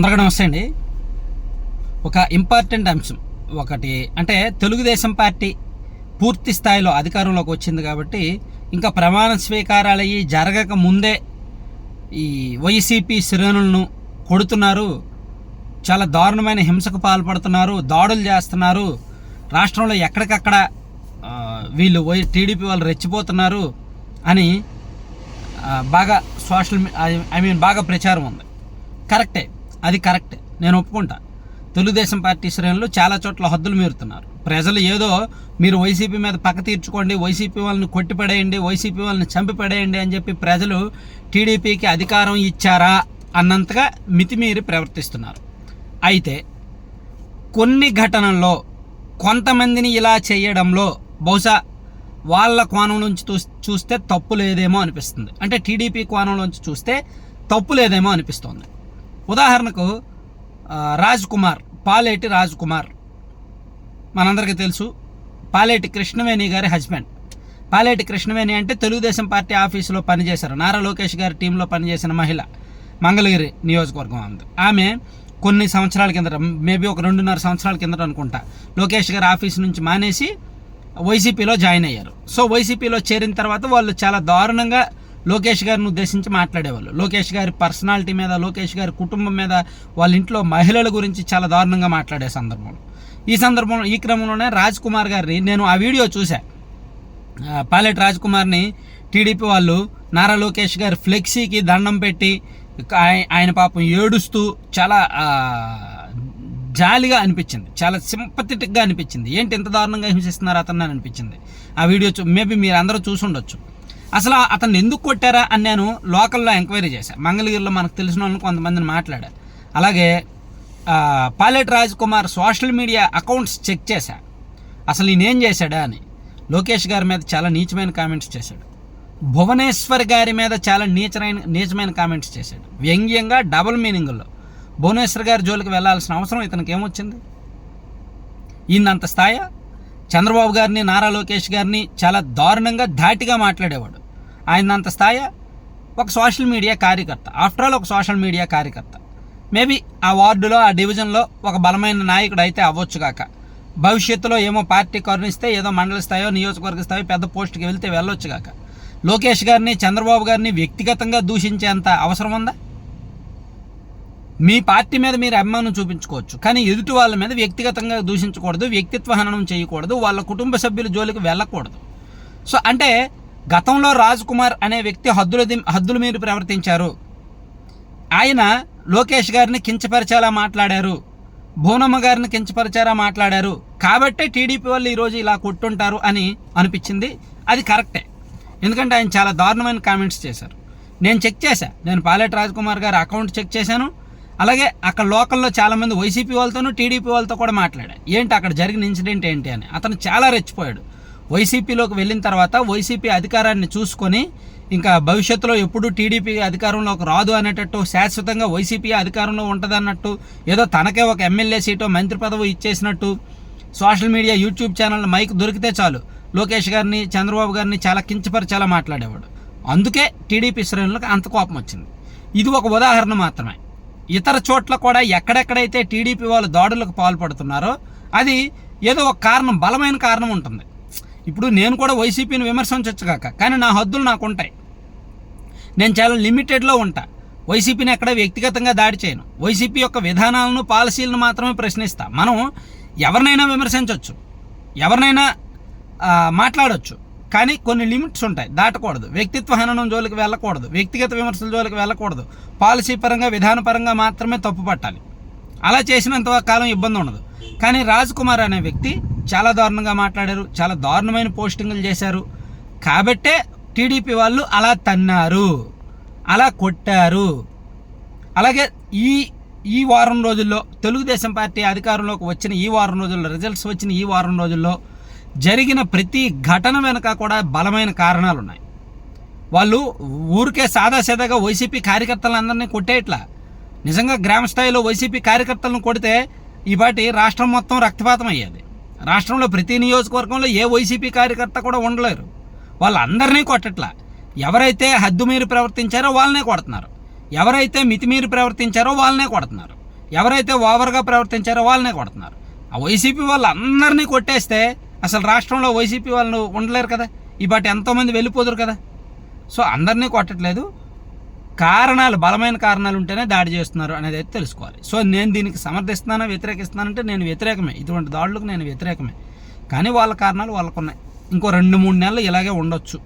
అందరికీ నమస్తే అండి ఒక ఇంపార్టెంట్ అంశం ఒకటి అంటే తెలుగుదేశం పార్టీ పూర్తి స్థాయిలో అధికారంలోకి వచ్చింది కాబట్టి ఇంకా ప్రమాణ స్వీకారాలు అయ్యి జరగక ముందే ఈ వైసీపీ శ్రేణులను కొడుతున్నారు. చాలా దారుణమైన హింసకు పాల్పడుతున్నారు దాడులు చేస్తున్నారు. రాష్ట్రంలో ఎక్కడికక్కడ వీళ్ళు వై టీడీపీ వాళ్ళు రెచ్చిపోతున్నారు అని బాగా సోషల్ ఐ మీన్ బాగా ప్రచారం ఉంది. కరెక్టే. అది కరెక్టే. నేను ఒప్పుకుంటా. తెలుగుదేశం పార్టీ శ్రేణులు చాలా చోట్ల హద్దులు మీరుతున్నారు. ప్రజలు ఏదో మీరు వైసీపీ మీద పక్క తీర్చుకోండి వైసీపీ వాళ్ళని కొట్టిపడేయండి వైసీపీ వాళ్ళని చంపిపడేయండి అని చెప్పి ప్రజలు టీడీపీకి అధికారం ఇచ్చారా అన్నంతగా మితిమీరి ప్రవర్తిస్తున్నారు. అయితే కొన్ని ఘటనల్లో కొంతమందిని ఇలా చేయడంలో బహుశా వాళ్ళ కోణం నుంచి చూ- చూస్తే తప్పు లేదేమో అనిపిస్తుంది. అంటే టీడీపీ కోణం నుంచి చూస్తే తప్పు లేదేమో అనిపిస్తుంది. ఉదాహరణకు రాజ్ కుమార్ పాలేటి రాజ్ కుమార్ మనందరికీ తెలుసు పాలేటి కృష్ణవేణి గారి హస్బెండ్. పాలేటి కృష్ణవేణి అంటే తెలుగుదేశం పార్టీ ఆఫీసులో పనిచేశారు. నారా లోకేష్ గారి టీంలో పనిచేసిన మహిళ మంగళగిరి నియోజకవర్గం ఆమె. ఆమె కొన్ని సంవత్సరాల కిందట మేబీ ఒక రెండున్నర సంవత్సరాల కిందట అనుకుంటా లోకేష్ గారి ఆఫీస్ నుంచి మానేసి వైసీపీలో జాయిన్ అయ్యారు. సో వైసీపీలో చేరిన తర్వాత వాళ్ళు చాలా దారుణంగా లోకేష్ గారిని ఉద్దేశించి మాట్లాడేవాళ్ళు. లోకేష్ గారి పర్సనాలిటీ మీద లోకేష్ గారి కుటుంబం మీద వాళ్ళ ఇంట్లో మహిళల గురించి చాలా దారుణంగా మాట్లాడే సందర్భంలో ఈ సందర్భంలో ఈ క్రమంలోనే రాజ్ కుమార్ గారిని నేను ఆ వీడియో చూశా. పాలెట్ రాజ్ కుమార్ని టీడీపీ వాళ్ళు నారా లోకేష్ గారి ఫ్లెక్సీకి దండం పెట్టి ఆయన పాపం ఏడుస్తూ చాలా జాలిగా అనిపించింది. చాలా సింపథెటిక్గా అనిపించింది. ఏంటి ఇంత దారుణంగా హింసిస్తున్నారు అతను అనిపించింది. ఆ వీడియో చూ మేబీ మీరు అందరూ చూసి ఉండొచ్చు అసలు అతను ఎందుకు కొట్టారా అని నేను లోకల్లో ఎంక్వైరీ చేశాను మంగళగిరిలో మనకు తెలిసిన వాళ్ళని కొంతమందిని మాట్లాడా. అలాగే pallet Raj Kumar social media accounts check చేశా. అసలు నేనేం చేశాడా అని. లోకేష్ గారి మీద చాలా నీచమైన కామెంట్స్ చేశాడు. భువనేశ్వర్ గారి మీద చాలా నీచమైన నీచమైన కామెంట్స్ చేశాడు. వ్యంగ్యంగా డబుల్ మీనింగ్లో భువనేశ్వర్ గారి జోలికి వెళ్ళాల్సిన అవసరం ఇతనికి ఏమొచ్చింది? ఈయనంత స్థాయి? చంద్రబాబు గారిని నారా లోకేష్ గారిని చాలా దారుణంగా ధాటిగా మాట్లాడేవాడు. ఆయన అంత స్థాయి ఒక సోషల్ మీడియా కార్యకర్త. ఆఫ్టర్ ఆల్ ఒక సోషల్ మీడియా కార్యకర్త. మేబీ ఆ వార్డులో ఆ డివిజన్లో ఒక బలమైన నాయకుడు అయితే అవ్వచ్చు కాక. భవిష్యత్తులో ఏమో పార్టీ కరుణిస్తే ఏదో మండల స్థాయో నియోజకవర్గ స్థాయో పెద్ద పోస్ట్కి వెళ్తే వెళ్ళొచ్చు కాక. లోకేష్ గారిని చంద్రబాబు గారిని వ్యక్తిగతంగా దూషించేంత అవసరం ఉందా? మీ పార్టీ మీద మీరు అభిమానం చూపించుకోవచ్చు. కానీ ఎదుటి వాళ్ళ మీద వ్యక్తిగతంగా దూషించకూడదు వ్యక్తిత్వ హననం చేయకూడదు వాళ్ళ కుటుంబ సభ్యుల జోలికి వెళ్ళకూడదు. సో అంటే గతంలో రాజ్ కుమార్ అనే వ్యక్తి హద్దుల హద్దుల మీద ప్రవర్తించారు. ఆయన లోకేష్ గారిని కించపరిచేలా మాట్లాడారు. భువనమ్మ గారిని కించపరిచేలా మాట్లాడారు. కాబట్టే టీడీపీ వాళ్ళు ఈరోజు ఇలా కొట్టుంటారు అని అనిపించింది. అది కరెక్టే. ఎందుకంటే ఆయన చాలా దారుణమైన కామెంట్స్ చేశారు. నేను చెక్ చేశా. నేను పాలెట్ రాజ్ కుమార్ గారి అకౌంట్ చెక్ చేశాను. అలాగే అక్కడ లోకల్లో చాలామంది వైసీపీ వాళ్ళతోనూ టీడీపీ వాళ్ళతో కూడా మాట్లాడా. ఏంటి అక్కడ జరిగిన ఇన్సిడెంట్ ఏంటి అని. అతను చాలా రెచ్చిపోయాడు. వైసీపీలోకి వెళ్ళిన తర్వాత వైసీపీ అధికారాన్ని చూసుకొని ఇంకా భవిష్యత్తులో ఎప్పుడు టీడీపీ అధికారంలోకి రాదు అనేటట్టు శాశ్వతంగా వైసీపీ అధికారంలో ఉంటుందన్నట్టు ఏదో తనకే ఒక ఎమ్మెల్యే సీటో మంత్రి పదవి ఇచ్చేసినట్టు social media YouTube channel mike దొరికితే చాలు. లోకేష్ గారిని చంద్రబాబు గారిని చాలా కించపరిచేలా మాట్లాడేవాడు. అందుకే టీడీపీ శ్రేణులకు అంత కోపం వచ్చింది. ఇది ఒక ఉదాహరణ మాత్రమే. ఇతర చోట్ల కూడా ఎక్కడెక్కడైతే టీడీపీ వాళ్ళు దాడులకు పాల్పడుతున్నారో అది ఏదో ఒక కారణం బలమైన కారణం ఉంటుంది. ఇప్పుడు నేను కూడా వైసీపీని విమర్శించవచ్చు కాక కానీ నా హద్దులు నాకు ఉంటాయి నేను చాలా లిమిటెడ్లో ఉంటా. వైసీపీని ఎక్కడ వ్యక్తిగతంగా దాడి చేయను. వైసీపీ యొక్క విధానాలను పాలసీలను మాత్రమే ప్రశ్నిస్తా. మనం ఎవరినైనా విమర్శించవచ్చు ఎవరినైనా మాట్లాడవచ్చు కానీ కొన్ని లిమిట్స్ ఉంటాయి. దాటకూడదు. వ్యక్తిత్వ హననం జోలికి వెళ్ళకూడదు. వ్యక్తిగత విమర్శల జోలికి వెళ్ళకూడదు. పాలసీ పరంగా విధానపరంగా మాత్రమే తప్పు పట్టాలి అలా చేసినంత కాలం ఇబ్బంది ఉండదు. కానీ రాజ్ కుమార్ అనే వ్యక్తి చాలా దారుణంగా మాట్లాడారు చాలా దారుణమైన పోస్టింగ్లు చేశారు. కాబట్టే టీడీపీ వాళ్ళు అలా తన్నారు అలా కొట్టారు. అలాగే ఈ ఈ వారం రోజుల్లో తెలుగుదేశం పార్టీ అధికారంలోకి వచ్చిన ఈ వారం రోజుల్లో రిజల్ట్స్ వచ్చిన ఈ వారం రోజుల్లో జరిగిన ప్రతి ఘటన వెనుక కూడా బలమైన కారణాలు ఉన్నాయి వాళ్ళు ఊరికే సాదాసీదాగా వైసీపీ కార్యకర్తలందరినీ కొట్టేయట్లా నిజంగా గ్రామ స్థాయిలో వైసీపీ కార్యకర్తలను కొడితే ఈ పాటి రాష్ట్రం మొత్తం రక్తపాతం అయ్యేది. రాష్ట్రంలో ప్రతి నియోజకవర్గంలో ఏ వైసీపీ కార్యకర్త కూడా ఉండలేరు. వాళ్ళందరినీ కొట్టట్లా. ఎవరైతే హద్దు మీరు ప్రవర్తించారో వాళ్ళనే కొడుతున్నారు. ఎవరైతే మితిమీరి ప్రవర్తించారో వాళ్ళనే కొడుతున్నారు. ఎవరైతే ఓవర్గా ప్రవర్తించారో వాళ్ళనే కొడుతున్నారు. ఆ వైసీపీ వాళ్ళందరినీ కొట్టేస్తే అసలు రాష్ట్రంలో వైసీపీ వాళ్ళు ఉండలేరు కదా. ఈ బాటి ఎంతోమంది వెళ్ళిపోదురు కదా. సో అందరినీ కొట్టట్లేదు. కారణాలు బలమైన కారణాలు ఉంటేనే దాడి చేస్తున్నారు అనేది అయితే తెలుసుకోవాలి. సో నేను దీనికి సమర్థిస్తున్నాను వ్యతిరేకిస్తున్నానంటే నేను వ్యతిరేకమే. ఇటువంటి దాడులకు నేను వ్యతిరేకమే. కానీ వాళ్ళ కారణాలు వాళ్ళకున్నాయి. ఇంకో రెండు మూడు నెలలు ఇలాగే ఉండొచ్చు.